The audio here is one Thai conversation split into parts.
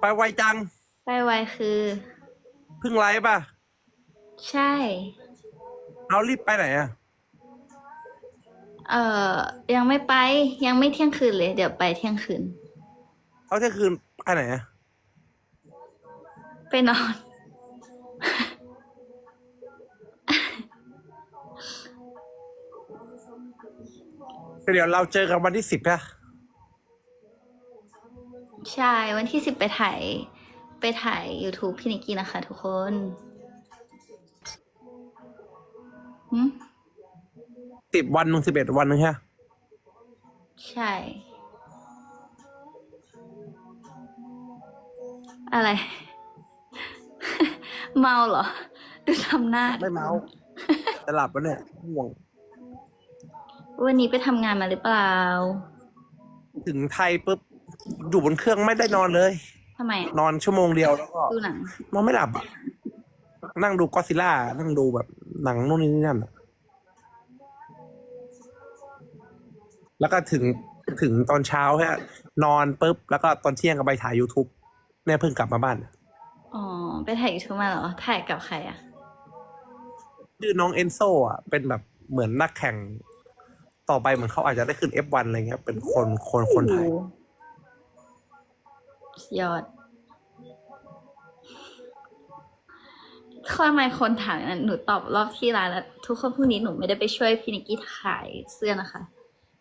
ไปไวจัง ไปไวคือ เพิ่งไลฟ์ป่ะ ใช่ เอารีบไปไหนอะ เอ่อ ยังไม่ไป ยังไม่เที่ยงคืนเลย เดี๋ยวไปเที่ยงคืน เอาเที่ยงคืนไปไหนอะ ไปนอน เดี๋ยวเราเจอกันวันที่สิบนะ ใช่ วันที่สิบไปถ่าย ไปถ่าย YouTube พี่นิกกี้นะคะทุกคนหืมสิบวันหนึ่งสิบเอ็ดวันหนึงใช่ไหมใช่ อะไร เมาเหรอ ดูทำหน้า ไม่เมาจะหลับแล้วเนี่ยง่วง วันนี้ไปทำงานมาหรือเปล่า ถึงไทยปุ๊บ อยู่บนเครื่องไม่ได้นอนเลย ทำไมอะนอนชั่วโมงเดียวแล้วก็ดูหนัง นอนไม่หลับอะนั่งดูก็ซิล่า นั่งดูแบบหนังนู่นนี่นั่นอะแล้วก็ถึงถึงตอนเช้าแค่นอนปุ๊บ แล้วก็ตอนเที่ยงก็ไปถ่าย YouTube เนี่ยเพิ่งกลับมาบ้านอ๋อ ไปถ่ายยูทูบมาเหรอ ถ่ายกับใครอะชื่อน้องเอนโซอะ เป็นแบบเหมือนนักแข่ง ต่อไปเหมือนเขาอาจจะได้ขึ้น F1 อะไรเงี้ย เป็นคนคนคนไทย โอ้โหสุด ยอดข้อไม่คนถามนะหนูตอบรอบที่ร้านแล้วทุกคนพรุ่งนี้หนูไม่ได้ไปช่วยพี่นิกกี้ขายเสื้อนะคะ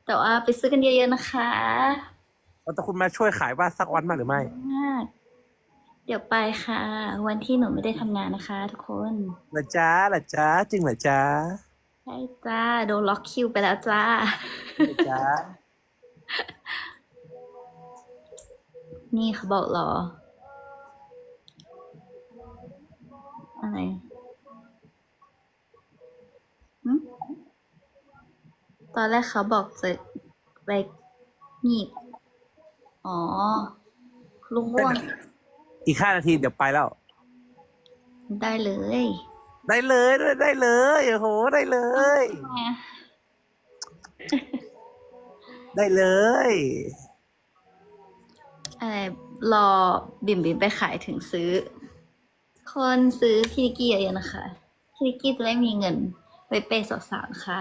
แต่ว่าไปซื้อกันเยอะๆนะคะแล้วแต่คุณมาช่วยขายบ้านสักวันมางหรือไม่มากเดี๋ยวไปค่ะ วันที่หนูไม่ได้ทำงานนะคะ ทุกคนละจ้าละจ้าจริงเหรอจ้าใช่จ้าโดนล็อกคิวไปแล้วจ้าละจ้า นี่เขาบอกรอ อะไรหึตอนแรกเขาบอกจะไปนี่อ๋อ ลุงง่วง อีกห้านาทีเดี๋ยวไปแล้ว ได้เลย ได้เลยด้วยได้เลยโอ้โหได้เลยแหมได้เลย อะไรรอบิ่มบิ่มไปขายถึงซื้อ คนซื้อพี่นิกกี้เยอะๆนะคะพี่นิกกี้จะได้มีเงินไว้เปย์สาวๆนะคะ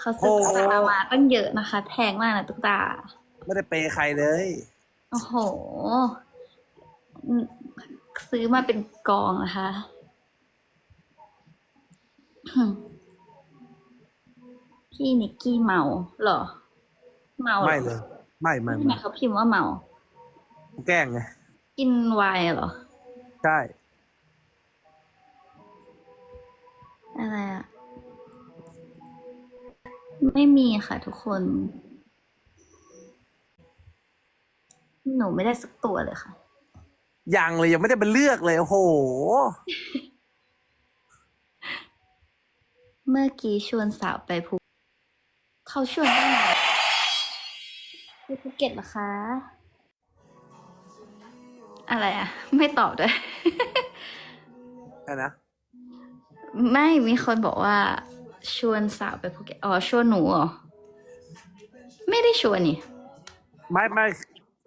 เขาซื้อตุ๊กตามาตั้งเยอะนะคะ แพงมากนะตุ๊กตา ไม่ได้เปย์ใครเลย โอ้โหอืมซื้อมาเป็นกองนะคะอืมพี่นิกกี้เมาเหรอ เมาหรอไม่เลย ไม่ไม่ทำไมไม่เขาพิมพ์ว่าเมา แกล้งไงกินไวน์เหรอ ใช่อะไรอะไม่มีค่ะทุกคน หนูไม่ได้สักตัวเลยค่ะ ยังเลยยังไม่ได้ไปเลือกเลยโอ้โห เมื่อกี้ชวนสาวไปภูเขาชวนได้ไงไปภูเก็ตเหรอคะ อะไรอะไม่ตอบด้วยใช่นะ ไม่มีคนบอกว่า ชวนสาวไปภูเก็ตอ๋อชวนหนูเหรอไม่ได้ชวนนี่ไม่ไม่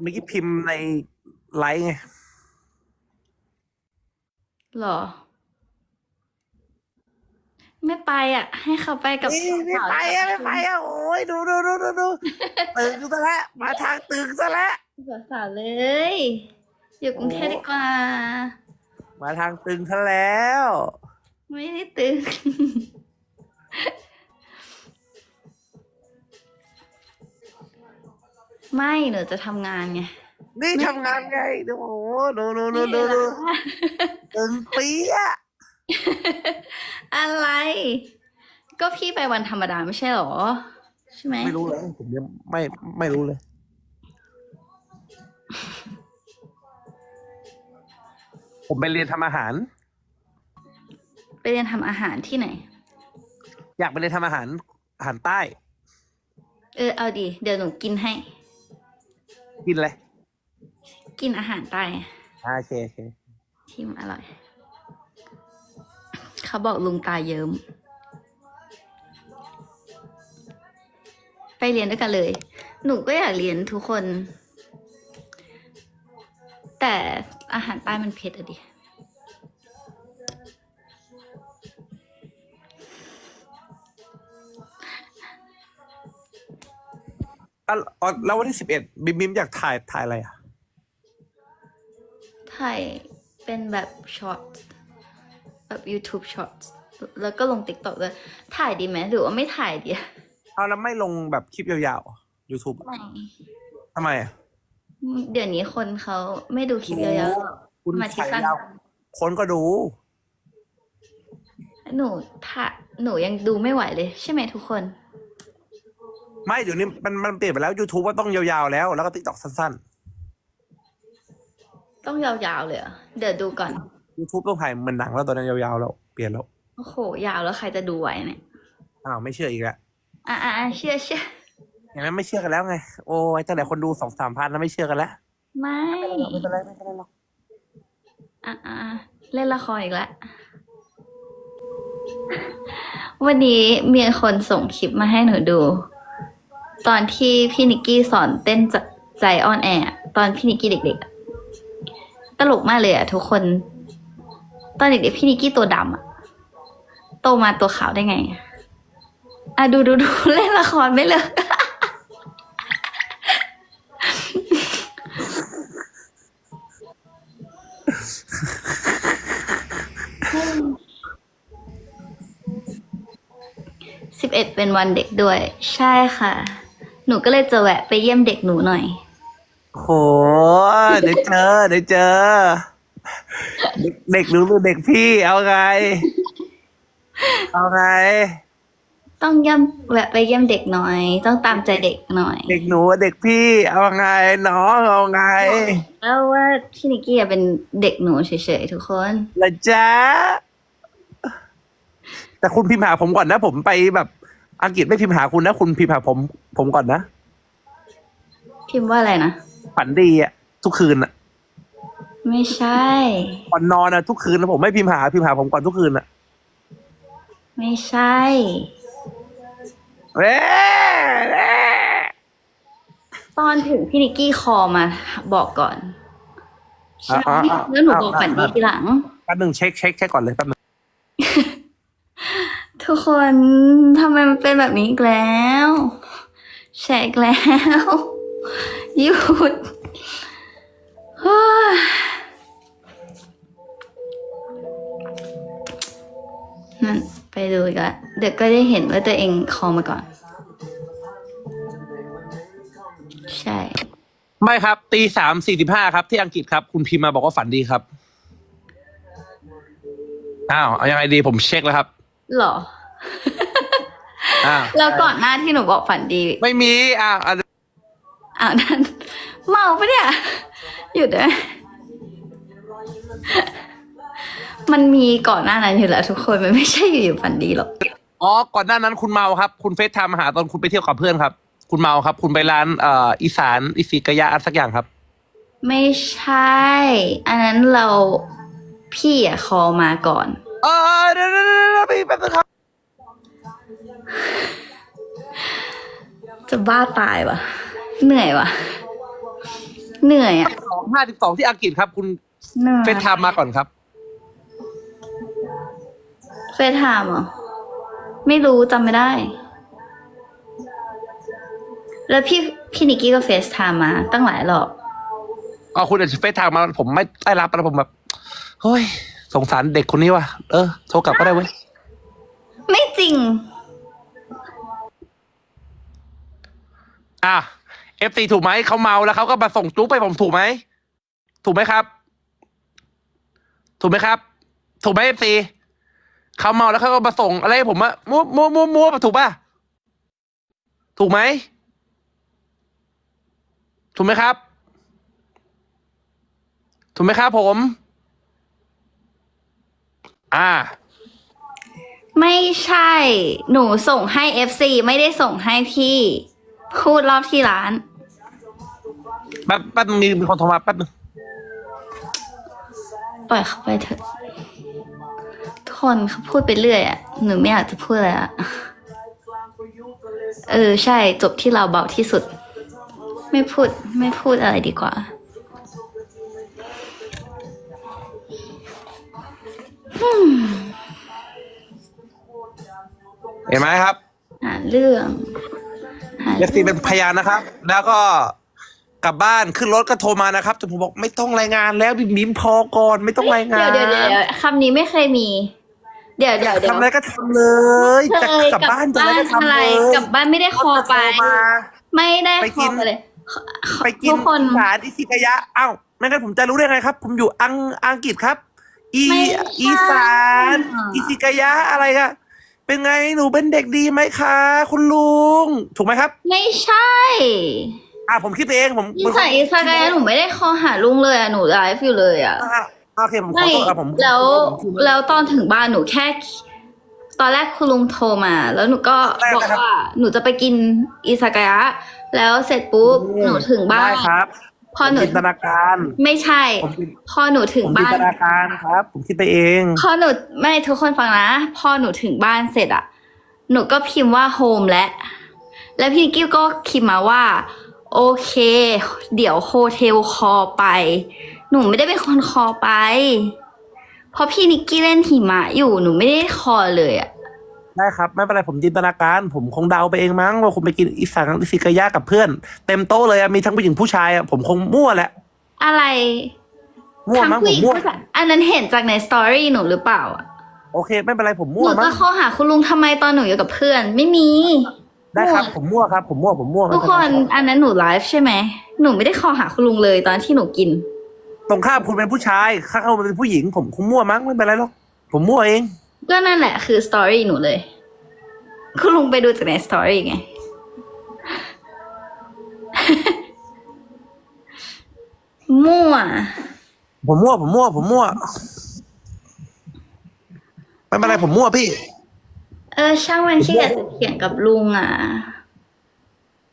เมื่อกี้พิมพ์ในไลฟ์ไงหรอ ไม่ไปอะ ให้เขาไปกับนี่ไม่สาวๆไปอะไม่ไปอะโอ้ยดูดูดูดูดูตึงซะแล้วมาทางตึงซะแล้วสาวๆเลย อยู่กรุงเทพดีกว่า มาทางตึงซะแล้ว ไม่ได้ตื่นไม่หนูจะทำงานไง นี่ทำงานไงดูโอ้โหดูดูดูดูดูตึงปีอะอะไร ก็พี่ไปวันธรรมดาไม่ใช่หรอ ใช่ไหมไม่รู้เลยผมยังไม่ไม่รู้เลย ผมไปเรียนทำอาหาร ไปเรียนทำอาหารที่ไหน อยากไปเรียนทำอาหารอาหารใต้ เออเอาดีเดี๋ยวหนูกินให้ กินเลยกินอาหารใต้อ่าโอเคโอเคที่มันอร่อย เขาบอกลุงตาเยิ้ม ไปเรียนด้วยกันเลย หนูก็อยากเรียนทุกคน แต่ อาหารใต้มันเผ็ดอะดิอะอ๋อแล้ววันที่สิบเอ็ดบิมบิมอยากถ่ายถ่ายอะไรอะ ถ่ายเป็นแบบช็อตแบบ YouTube Shorts แล้วก็ลง TikTok ด้วยถ่ายดีไหมหรือว่าไม่ถ่ายดีอะเอาแล้วไม่ลงแบบคลิปยาวๆ YouTube ไม่ ทำไมอะ เดี๋ยวนี้คนเขาไม่ดูคลิปยาวๆหรอกคุณมาที่ถ่ายสั้นยาวคนก็ดู หนูถ่ายหนูยังดูไม่ไหวเลย ใช่ไหมทุกคน ไม่เดี๋ยวนี้มันมันเปลี่ยนไปแล้ว YouTube ว่าต้องยาวๆแล้ว แล้วก็ TikTok สั้นต้องยาวๆเลยเหรอเดี๋ยวดูก่อน ๆ YouTube ต้องถ่ายเหมือนหนังแล้วตอนนั้นยาวๆแล้วเปลี่ยนแล้วโอ้โห ยาวแล้วใครจะดูไหวเนี่ย อ้าวไม่เชื่ออีกแล้วอะอะอะเชื่อเชื่อ เห็นไหมไม่เชื่อกันแล้วไง โอ้ยตั้งแต่คนดูสองสามพันแล้วไม่เชื่อกันแล้วไม่ไม่เป็นไรไม่เป็นไรหรอกอะอะอะเล่นละครอีกแล้ววันนี้มีคนส่งคลิปมาให้หนูดู ตอนที่พี่นิกกี้สอนเต้นใจออนแอร์ตอนพี่นิกกี้เด็กๆตลกมากเลยอะทุกคน ตอนเด็กๆพี่นิกกี้ตัวดำอะโตมาตัวขาวได้ไงอะอะดูดูดูเล่นละครไม่เลิก สิบเอ็ดเป็นวันเด็กด้วย ใช่ค่ะ หนูก็เลยจะแวะไปเยี่ยมเด็กหนูหน่อย โหเดี๋ยวเจอเดี๋ยวเจอเด็กเด็กหนูหรือเด็กพี่เอาไง เอาไง ต้องเยี่ยมแวะไปเยี่ยมเด็กหน่อย ต้องตามใจเด็กหน่อย เด็กหนูเด็กพี่ เอาไงน้องเอาไงแล้วว่าพี่นิกกี้อะเป็นเด็กหนูเฉยๆทุกคน ละจ๊ะ แต่คุณพิมพ์หาผมก่อนนะ ผมไปแบบอังกฤษไม่พิมพ์หาคุณนะ คุณพิมพ์หาผม ผมก่อนนะ พิมพ์ว่าอะไรนะ ฝันดีอะทุกคืนอะไม่ใช่ ก่อนนอนอะทุกคืนแล้วผมไม่พิมพ์หาพิมพ์หาผมก่อนทุกคืนอะไม่ใช่เอ๊ะเอ๊ะตอนถึงพี่นิกกี้คอมาบอกก่อนใช่แล้วหนูบอกฝันดีทีหลัง แป๊บหนึ่งเช็คเช็คเช็คก่อนเลยแป๊บหนึง ทุกคนทำไมมันเป็นแบบนี้อีกแล้วแชร์อีกแล้วหยุดเฮ้ยนั่นไปดูอีกแล้วเดี๋ยวก็ได้เห็นว่าตัวเองคอมาก่อน ใช่ ไม่ครับ ตีสามสี่สิบห้าครับที่อังกฤษครับ คุณพิมพ์มาบอกว่าฝันดีครับ อ้าว เอายังไงดีผมเช็คแล้วครับ หรอ อ้าวแล้วก่อนหน้าที่หนูบอกฝันดีไม่มีอ้าวอะอ้าวนั่นเมาปะเนี่ยหยุดได้ไหมมันมีก่อนหน้านั้นอยู่แล้ว ทุกคนมันไม่ใช่อยู่ๆฝันดีหรอก อ๋อก่อนหน้านั้นคุณเมาครับ คุณเฟซไทม์มาหาตอนคุณไปเที่ยวกับเพื่อนครับ คุณเมาครับ คุณไปร้านเอ่ออีสานอีสีกะยะอะไรสักอย่างครับ ไม่ใช่ อันนั้นเราพี่อะคอมาก่อน เออเดี๋ยวเดี๋ยวเดี๋ยวเดี๋ยวไปแป๊บนึงครับ จะบ้าตายวะเหนื่อยวะเหนื่อยอะสองห้าสิบสองที่อังกฤษครับ คุณเหนื่อยเฟซไทม์มาก่อนครับ เฟซไทม์เหรอไม่รู้จำไม่ได้ แล้วพี่พี่นิกกี้ก็เฟซไทม์มา ตั้งหลายรอบอ๋อคุณอาจจะเฟซไทม์มา ผมไม่ได้รับแล้วผมแบบเฮ้ย สงสารเด็กคนนี้ว่ะเออโทรกลับก็ได้เว้ย ไม่จริง อะเอฟซีถูกไหมเขาเมาแล้วเขาก็มาส่งจุ๊บไปผมถูกไหมถูกไหมครับ ถูกไหมครับ ถูกไหมเอฟซีเขาเมาแล้วเขาก็มาส่งอะไรผมอะมัวมัวมัวมัวถูกป่ะถูกไหมถูกไหมครับ ถูกไหมครับผม อ่า ไม่ใช่ หนูส่งให้ FC ไม่ได้ส่งให้พี่ พูดรอบที่ร้าน แป๊บแป๊บนึงมีมีคนโทรมาแป๊บนึงปล่อยเขาไปเถอะ ทุกคนเขาพูดไปเรื่อยอะหนูไม่อยากจะพูดอะไรอะเออใช่จบที่เราเบาที่สุด ไม่พูดไม่พูดอะไรดีกว่า เห็นไหมครับหาเรื่องหา เอฟซีเป็นพยานนะครับ แล้วก็กลับบ้านขึ้นรถก็โทรมานะครับแต่ผมบอกไม่ต้องรายงานแล้วบิมบิมพอก่อนไม่ต้องรายงานเดี๋ยวเดี๋ยวเดี๋ยวคำนี้ไม่เคยมี เดี๋ยวเดี๋ยวเดี๋ยวทำอะไรก็ทำเลยเคจะยกลับบ้านจะอะไรก็ทำอะไรเลยกลับบ้านไม่ได้คอไปรถจะโทรมาไม่ได้ไปคกิอนไปเลยไปกินทุกคนสารอิซิกายะอ้าวไม่งั้นผมจะรู้ได้ไงครับ ผมอยู่อังอังกฤษครับ อีไม่ใช่อีสานอิซิกายะอะไรอะ เป็นไงหนูเป็นเด็กดีไหมคะ คุณลุง ถูกไหมครับ ไม่ใช่อ่าผมคิดไปเองผมอีสานอีสานหนูไม่ได้คอหาลุงเลยอะหนูไลฟ์อยู่เลยอะอ่าโอเคผมขอไม่โทษครับผมแล้วผมคิดแล้วตอนถึงบ้านหนูแค่ ตอนแรกคุณลุงโทรมา แล้วหนูก็แรกบอกนะครับ ว่าหนูจะไปกินอิซากายะแล้วเสร็จปุ๊บหนูถึงบ้าได้นครับ พอหนูผมจินตนาการ ไม่ใช่ ผมจินพอหนูถึผงมจินบ้าตน นาการครับ ผมคิดไปเอง พอหนูไม่ทุกคนฟังนะ พอหนูถึงบ้านเสร็จอะหนูก็พิมพ์ว่าโฮมและแล้วพี่นิกกี้ก็พิมพ์มาว่า โอเค เดี๋ยวโฮเทลคอไป หนูไม่ได้เป็นคนคอไป เพราะพี่นิกกี้เล่นหิมะอยู่หนูไม่ได้คอเลยอะ ได้ครับ ไม่เป็นไรผมจินตนาการ ผมคงเดาไปเองมั้งว่าคุณไปกินอิสานอิซิกายะกับเพื่อน เต็มโต๊ะเลยอะมีทั้งผู้หญิงผู้ชายอะผมคงมั่วแหละ อะไรมั่วทั้งมั้งผู้ผหมญิงมั่ว ผู้ชายอันนั้นเห็นจากในสตอรี่หนูหรือเปล่าอะโอเค ไม่เป็นไรผมหมั่วนูมั้จะงคอหาคุณลุงทำไมตอนหนูอยู่กับเพื่อน ไม่มี ได้ครับ ผมมั่วครับ ผมมั่วผมมั่วไม่ทุกเป็คนไรนอันนั้นหนูไลฟ์ใช่ไหมหนูไม่ได้คอหาคุณลุงเลยตอนที่หนูกิน ตรงข้ามคุณเป็นผู้ชายข้างเขาเป็นผู้หญิง ผมคงมั่วมั้งไม่เป็นไรหรอกผมมั่วเอง ก็นั่นแหละคือสตอรี่หนูเลยคุณลุงไปดูจากในสตอรี่ไง มั่ว ผมมั่ว ผมมั่ว ผมมั่ว ไม่เป็นไรผมมั่วพี่ เออ ช่างมันขี้เกียจจะเถียงกับลุงอะ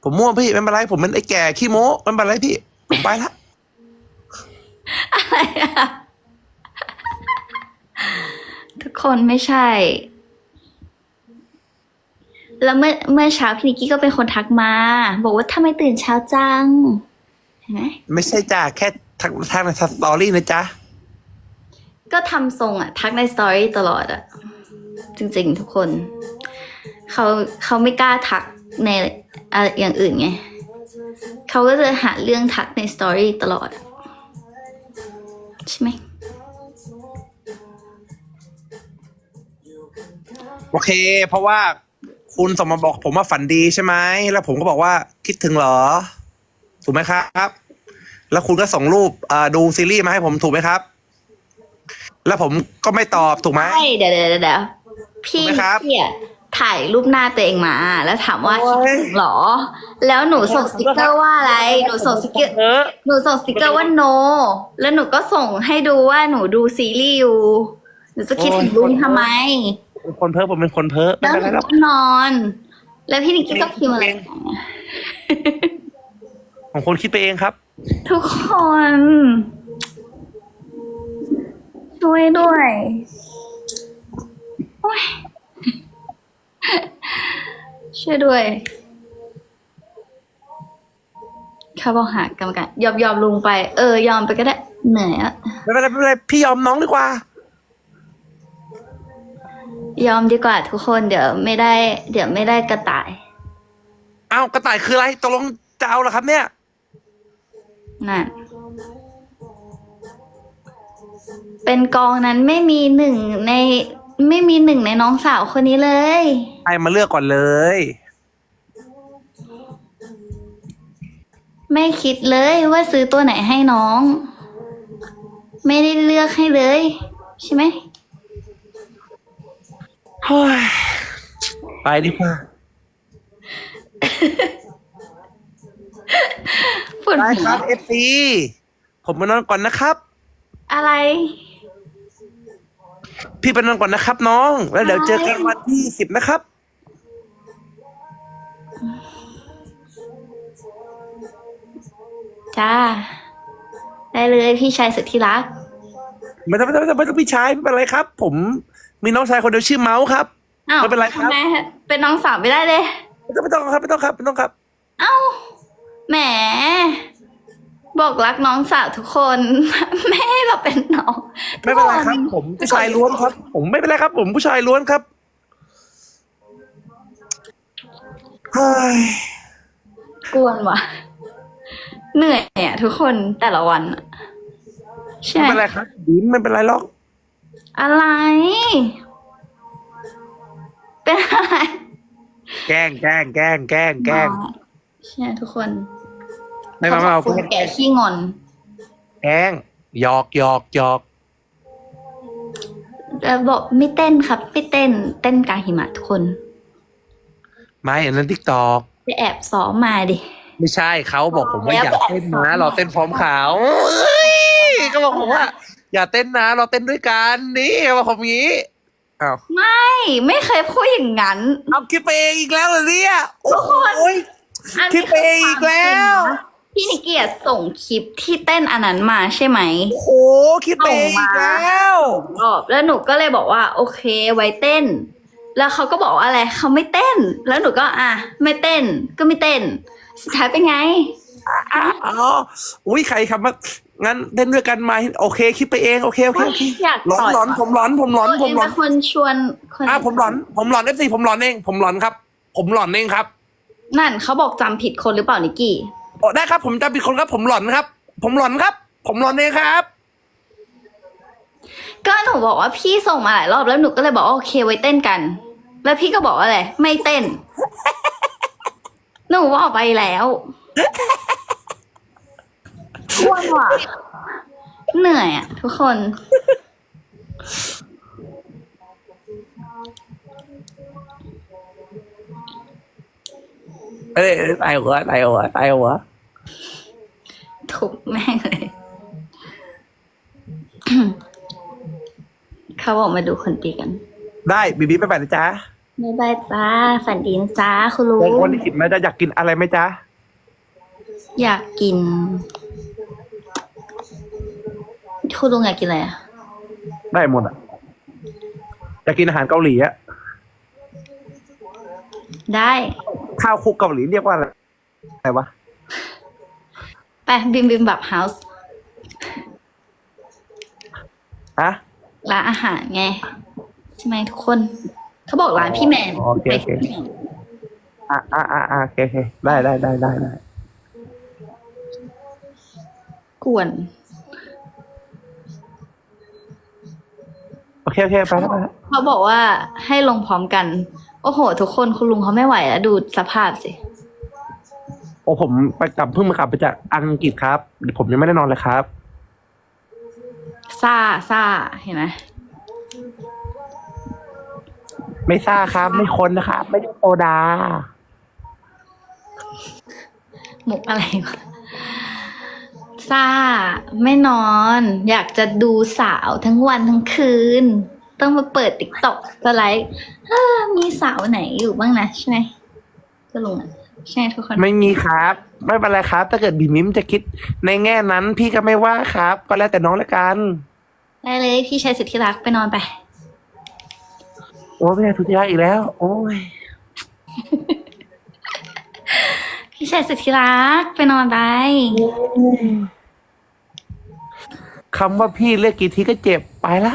ผมมั่วพี่ไม่เป็นไรผมเป็นไอ้แก่ขี้โม้ไม่เป็นไรพี่ ผมไปละ อะไรอะทุก คนไม่ใช่ แล้วเมื่อเมื่อเช้าพี่นิกกี้ก็เป็นคนทักมา บอกว่าทำไมตื่นเช้าจังเห็นไหมไม่ใช่จ้าแค่ทางทางในสตอรี่นะจ๊ะ ก็ทำทรงอะทักในสตอรี่ตลอดอะจริงๆทุกคน เขาเขาไม่กล้าทักในอะไรอย่างอื่นไงเขาก็จะหาเรื่องทักในสตอรี่ตลอดอะใช่ไหม โอเค เพราะว่าคุณส่งมาบอกผมว่าฝันดีใช่ไหมแล้วผมก็บอกว่าคิดถึงเหรอ ถูกไหมครับ แล้วคุณก็ส่งรูปเอ่อดูซีรีส์มาให้ผมถูกไหมครับ แล้วผมก็ไม่ตอบถูกไหมใช่เดี๋ยวเดี๋ยวเดี๋ยวพี่ถูกไหมครับพี่อะถ่ายรูปหน้าตัวเองมา แล้วถามว่าโอ้คิดยถึงเหรอ แล้วหนูส่งสติกเกอร์ว่าอะไร หนูส่งสติกเกอร์เออหนูส่งสติกเกอร์ว่า no แล้วหนูก็ส่งให้ดูว่าหนูดูซีรีส์อยู่ หนูจะคิดถึงลุงทำไม เป็นคนเพ้อผมเป็นคนเพ้อไม่แล้วเป็นหนูไรหรอกก็นอน แล้วพี่นิกกี้ก็พิมพ์อะไรของคนคิดไปเองครับ ทุกคน ช่วยด้วยโอ๊ยช่วยด้วยเขาบอกหากรรมการยอมยอมลุงไป เออ ยอมไปก็ได้เหนื่อยอะ ไม่เป็นไรไม่เป็นไรพี่ยอมน้องดีกว่า ยอมดีกว่าทุกคนเดี๋ยวไม่ได้ เดี๋ยวไม่ได้กระต่าย เอ้ากระต่ายคืออะไรตกลงจะเอาเหรอครับเนี่ย นั่น เป็นกองนั้นไม่มีหนึ่งในไม่มีหนึ่งในน้องสาวคนนี้เลย ใครมาเลือกก่อนเลย ไม่คิดเลยว่าซื้อตัวไหนให้น้อง ไม่ได้เลือกให้เลย ใช่ไหมเฮ้ย ไปดีกว่าปวดได้หัควรับเอฟซีผมไปนอนก่อนนะครับ อะไร พี่ไปนอนก่อนนะครับ น้อง แล้วเดี๋ยวเจอกันวันที่สิบนะครับ จ้า ได้เลยพี่ชายสุดที่รัก ไม่ต้องไม่ต้องไม่ต้องไม่ต้องพี่ชายไม่เป็นไรครับ ผม มีน้องชายคนเดียวชื่อเมาส์ครับ อ้าวไม่เป็นไรครับ ทำไมเป็นน้องสาวไม่ได้เลย ไม่ต้องไม่ต้องครับไม่ต้องครับไม่ต้องครับ เอ้าแหม บอกรักน้องสาวทุกคน ไม่ให้เราเป็นน้ไม่เป็นไรครับผมผู้ชายล้วนครับ ผมไม่เป็นไรครับ ผมผู้ชายล้วนครับเฮ้ยกวนว่ะ เหนื่อยอะทุกคนแต่ละวันอะใช่ไม่ไหม เป็นไรครับบีมไม่เป็นไรหรอก อะไร เป็นอะไรแกล้งแกล้งแกล้งแกล้งแกล้งใช่ทุกคนไม่มาไม่มาเขาบอกแก่ขี้งอน แกล้งหยอกหยอกหยอกแล้วบอกไม่เต้นครับไม่เต้น เต้นกลางหิมะทุกคน ไม่อันนั้นทิกตอก ไปแอบซ้อมมาดิ ไม่ใช่เขาบอกผมว่าแล้วอยากเต้นนะแอบซ้อมเราเต้นพร้อมเขาเอ้ยก็บอกผมว่า อย่าเต้นนะ เราเต้นด้วยกันนี่บอกผมงี้อ้าวไม่ไม่เคยพูดอย่างนั้น เอาคิดไปเองอีกแล้วเหรอเนี่ยโอ้ทุกคนยอันคินี้ดไปเองอีกแล้ว พี่นิกเกียรติส่งคลิปที่เต้นอันนั้นมาใช่ไหม โอ้โหคิดไปเองอีกแล้ว รอบแล้วหนูก็เลยบอกว่า โอเคไว้เต้น แล้วเขาก็บอกว่าอะไรเขาไม่เต้น แล้วหนูก็อะ ไม่เต้นก็ไม่เต้น สุดท้ายเป็นไง อ๋ออุ้ยใครคำว่า งั้นเต้นด้วยกันไหมโอเค คิดไปเองโอเคโอเคโอเคอยากหลอนต่อยหลอนผมหลอน ผมหลอนผมหลอนตัวเงเป็นคนชวนคนอะผมหลอน ผมหลอนเอฟซีผมหลอนเอง ผมหลอนครับ ผมหลอนเองครับนั่นเขาบอกจำผิดคนหรือเปล่านิกกี้ โอ้ได้ครับ ผมจำผิดคนครับ ผมหลอนครับ ผมหลอนครับ ผมหลอนเองครับ ก็หนูบอกว่าพี่ส่งมาหลายรอบแล้วหนูก็เลยบอกว่าโอเคไว้เต้นกัน แล้วพี่ก็บอกว่าอะไรไม่เต้น หนูว่าออกไปแล้ว อ้วนว่ะ เหนื่อยอะ ทุกคน เอ้ยตายหัวตายหัวตายหัวทุบแม่งเลย เขาบอกมาดูคนตีกันได้บีบีไปไปนะจ๊ะบ๊ายบายจ้าฝันดีนะจ้าคุณลุเดี๋ยวงวันที่สิบนะจ๊ะอยากกินอะไรไหมจ๊ะ อยากกิน คุณลุงอยากกินอะไรอะ ได้หมดอะอยากกินอาหารเกาหลีอะได้ ข้าวคลุกเกาหลีเรียกว่าอะไรอะไรวะไปบิมบิมบับเฮาส์ฮะร้านอาหารไง ใช่ไหมทุกคน เขาบอกร้านพี่แมนโอเคโอเคอะอะอะอะโอเคโอเคได้ได้ได้ได้ได้กวน โอ เคโอเคไปแล้วไปแล้วเขาบอกว่าให้ลงพร้อมกัน โอ้โห ทุกคนคุณลุงเขาไม่ไหวแล้วดูสภาพสิ โอ้ผมไปกลับเพิ่งมากลับไปจากอังกฤษครับ ผมยังไม่ได้นอนเลยครับซ่าซ่าเห็นไหมไม่ซ่าครับ ไม่คนนะครับ ไม่ได้โซดามุกอะไรวะ ซ่า ไม่นอน อยากจะดูสาวทั้งวันทั้งคืน ต้องมาเปิดติ๊กต็อกก็ไลฟ์เอ้อมีสาวไหนอยู่บ้างนะใช่ไหมก็ลุงอะใช่ไหมทุกคน ไม่มีครับ ไม่เป็นไรครับ ถ้าเกิดบีมิมจะคิดในแง่นั้น พี่ก็ไม่ว่าครับ ก็แล้วแต่น้องละกัน ได้เลยพี่ชายสุดที่รักไปนอนไป โอ้ไม่ได้ทุกอย่างอีกแล้ว โอ้ย พี่ชายสุดที่รักไปนอนไป คำว่าพี่เรียกกี่ทีก็เจ็บไปละ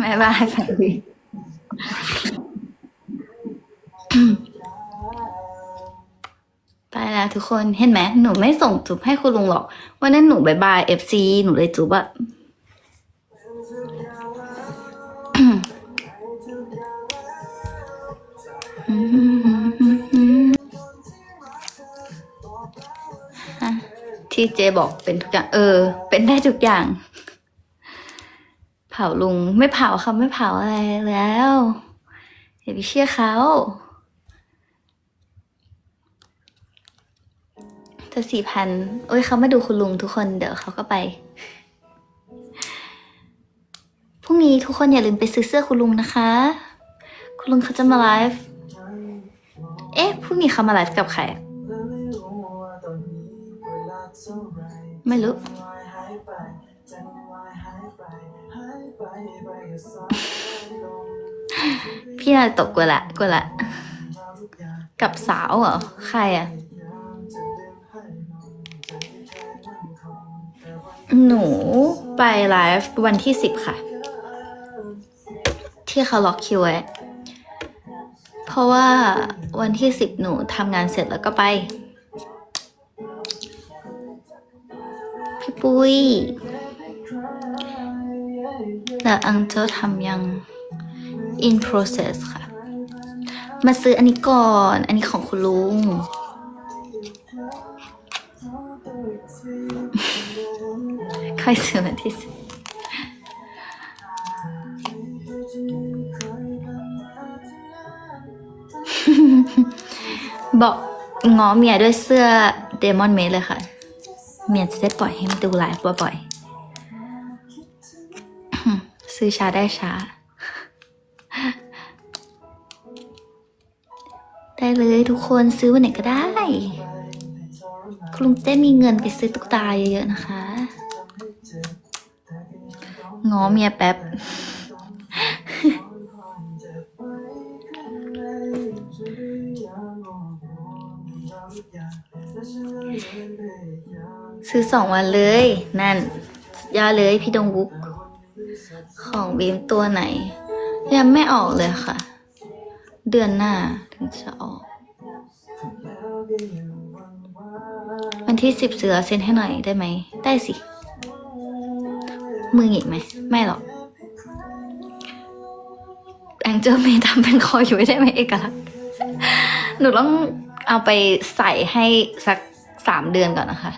บายบายฝันดีไปแล้วทุกคนเห็นไหมหนูไม่ส่งจุบให้คุณลุงหรอกวันนั้นหนูบายบายเอฟซีหนูเลยจุบอะฮะ ที่เจบอกเป็นทุกอย่าง เออ เป็นได้ทุกอย่าง เผาลุงไม่เผาค่ะไม่เผาอะไรแล้วอย่าไปเชื่อเขาจะสี่พันโอ้ยเขามาดูคุณลุงทุกคนเดี๋ยวเขาก็ไปพรุ่งนี้ทุกคนอย่าลืมไปซื้อเสื้อคุณลุงนะคะ คุณลุงเขาจะมาไลฟ์ เอ๊ะพรุ่งนี้เขามาไลฟ์กับใคร ไม่รู้พี่นายตกกว่าละกว่าละ กับสาวเหรอ ใครอะ หนูไปไลฟ์วันที่สิบค่ะ ที่เขาล็อกคิวไว้ เพราะว่าวันที่สิบหนูทำงานเสร็จแล้วก็ไป ปุ้ยแล้วอังเจอทำยัง in process ค่ะ มาซื้ออันนี้ก่อน อันนี้ของคุณลุง ค่อยซื้อวันที่สิบบอกง้อเมียด้วยเสื้อเดมอนเมดเลยค่ะ เมียจะได้ปล่อยให้มันดูไลฟ์บ่อยๆ ซื้อช้าได้ช้า ได้เลยทุกคนซื้อวันไหนก็ได้ คุณลุงจะได้มีเงินไปซื้อตุ๊กตาเยอะๆนะคะ ง้อเมียแป๊บ ซื้อสองวันเลย นั่นยอดเลยพี่ดงวุกของบีมตัวไหนยังไม่ออกเลยค่ะ เดือนหน้าถึงจะออก วันที่สิบเสือเซ็นให้หน่อยได้ไหม ได้สิ มือหงิกไหม ไม่หรอกแองเจิลเมย์ทำเป็นคออยู่ได้ไหมเอกลักษณ์หนูต้องเอาไปใส่ให้สักสามเดือนก่อนนะคะ